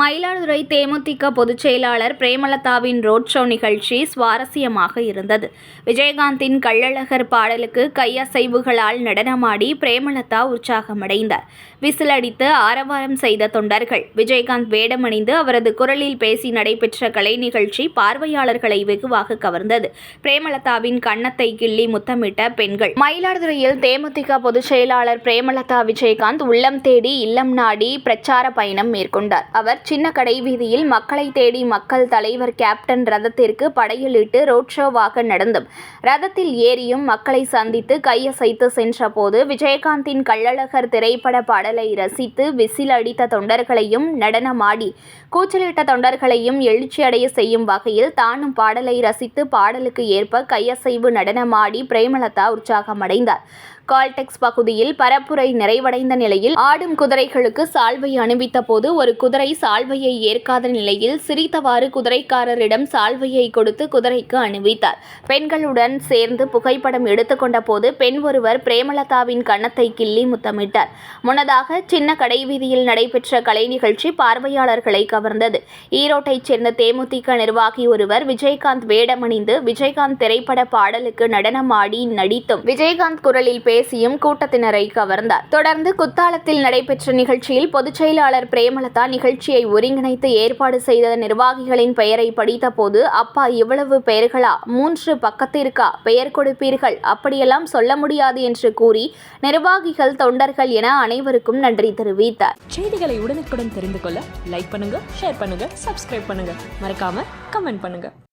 மயிலாடுதுறை தேமுதிக பொதுச் செயலாளர் பிரேமலதாவின் road show நிகழ்ச்சி சுவாரஸ்யமாக இருந்தது. விஜயகாந்தின் கள்ளழகர் பாடலுக்கு கையசைவுகளால் நடனமாடி பிரேமலதா உற்சாகமடைந்தார். விசிலடித்து ஆரவாரம் செய்த தொண்டர்கள் விஜயகாந்த் வேடமணிந்து அவரது குரலில் பேசி நடைபெற்ற கலை நிகழ்ச்சி பார்வையாளர்களை வெகுவாக கவர்ந்தது. பிரேமலதாவின் கன்னத்தை கிள்ளி முத்தமிட்ட பெண்கள் மயிலாடுதுறையில் தேமுதிக பொதுச் செயலாளர் பிரேமலதா விஜயகாந்த் உள்ளம் தேடி இல்லம் நாடி பிரச்சார பயணம் மேற்கொண்டார். அவர் சின்ன கடை வீதியில் மக்களை தேடி மக்கள் தலைவர் கேப்டன் ரதத்திற்கு படையலிட்டு ரோட் ஷோவாக நடந்தும். ரதத்தில் ஏறியும் மக்களை சந்தித்து கையசைத்து சென்றபோது விஜயகாந்தின் கள்ளழகர் திரைப்பட பாடலை ரசித்து விசில் அடித்த தொண்டர்களையும் நடனமாடி கூச்சலிட்ட தொண்டர்களையும் எழுச்சியடைய செய்யும் வகையில் தானும் பாடலை ரசித்து பாடலுக்கு ஏற்ப கையசைவு நடனமாடி பிரேமலதா உற்சாகமடைந்தார். கால்டெக்ஸ் பகுதியில் பரப்புரை நிறைவடைந்த நிலையில் ஆடும் குதிரைகளுக்கு சால்வை அணிவித்த போது ஒரு குதிரை சால்வையை ஏற்காத நிலையில் சிரித்தவாறு குதிரைக்காரரிடம் சால்வையை கொடுத்து குதிரைக்கு அணிவித்தார். பெண்களுடன் சேர்ந்து புகைப்படம் எடுத்துக்கொண்ட போது பெண் ஒருவர் பிரேமலதாவின் கன்னத்தை கிள்ளி முத்தமிட்டார். முன்னதாக சின்ன கடைவீதியில் நடைபெற்ற கலை நிகழ்ச்சி பார்வையாளர்களை கவர்ந்தது. ஈரோட்டைச் சேர்ந்த தேமுதிக நிர்வாகி ஒருவர் விஜயகாந்த் வேடமணிந்து விஜயகாந்த் திரைப்பட பாடலுக்கு நடனமாடி நடித்தும் விஜயகாந்த் குரலில் பேசியும் கூட்டத்தினரை கவர்ந்தார். தொடர்ந்து குத்தாலத்தில் நடைபெற்ற நிகழ்ச்சியில் பொதுச் செயலாளர் பிரேமலதா நிகழ்ச்சியை ஒருங்கிணைத்து ஏற்பாடு செய்த நிர்வாகிகளின் பெயரை படித்தபோது அப்பா இவ்வளவு பெயர்களா மூன்று பக்கத்திற்கா? பெயர் கொடுப்பீர்கள்? அப்படியெல்லாம் சொல்ல முடியாது என்று கூறி நிர்வாகிகள் தொண்டர்கள் என அனைவருக்கும் நன்றி தெரிவித்தார். செய்திகளை உடனுக்குடன் தெரிந்து கொள்ள லைக் பண்ணுங்க ஷேர் பண்ணுங்க சப்ஸ்கிரைப் பண்ணுங்க. மறக்காம கமெண்ட் பண்ணுங்க.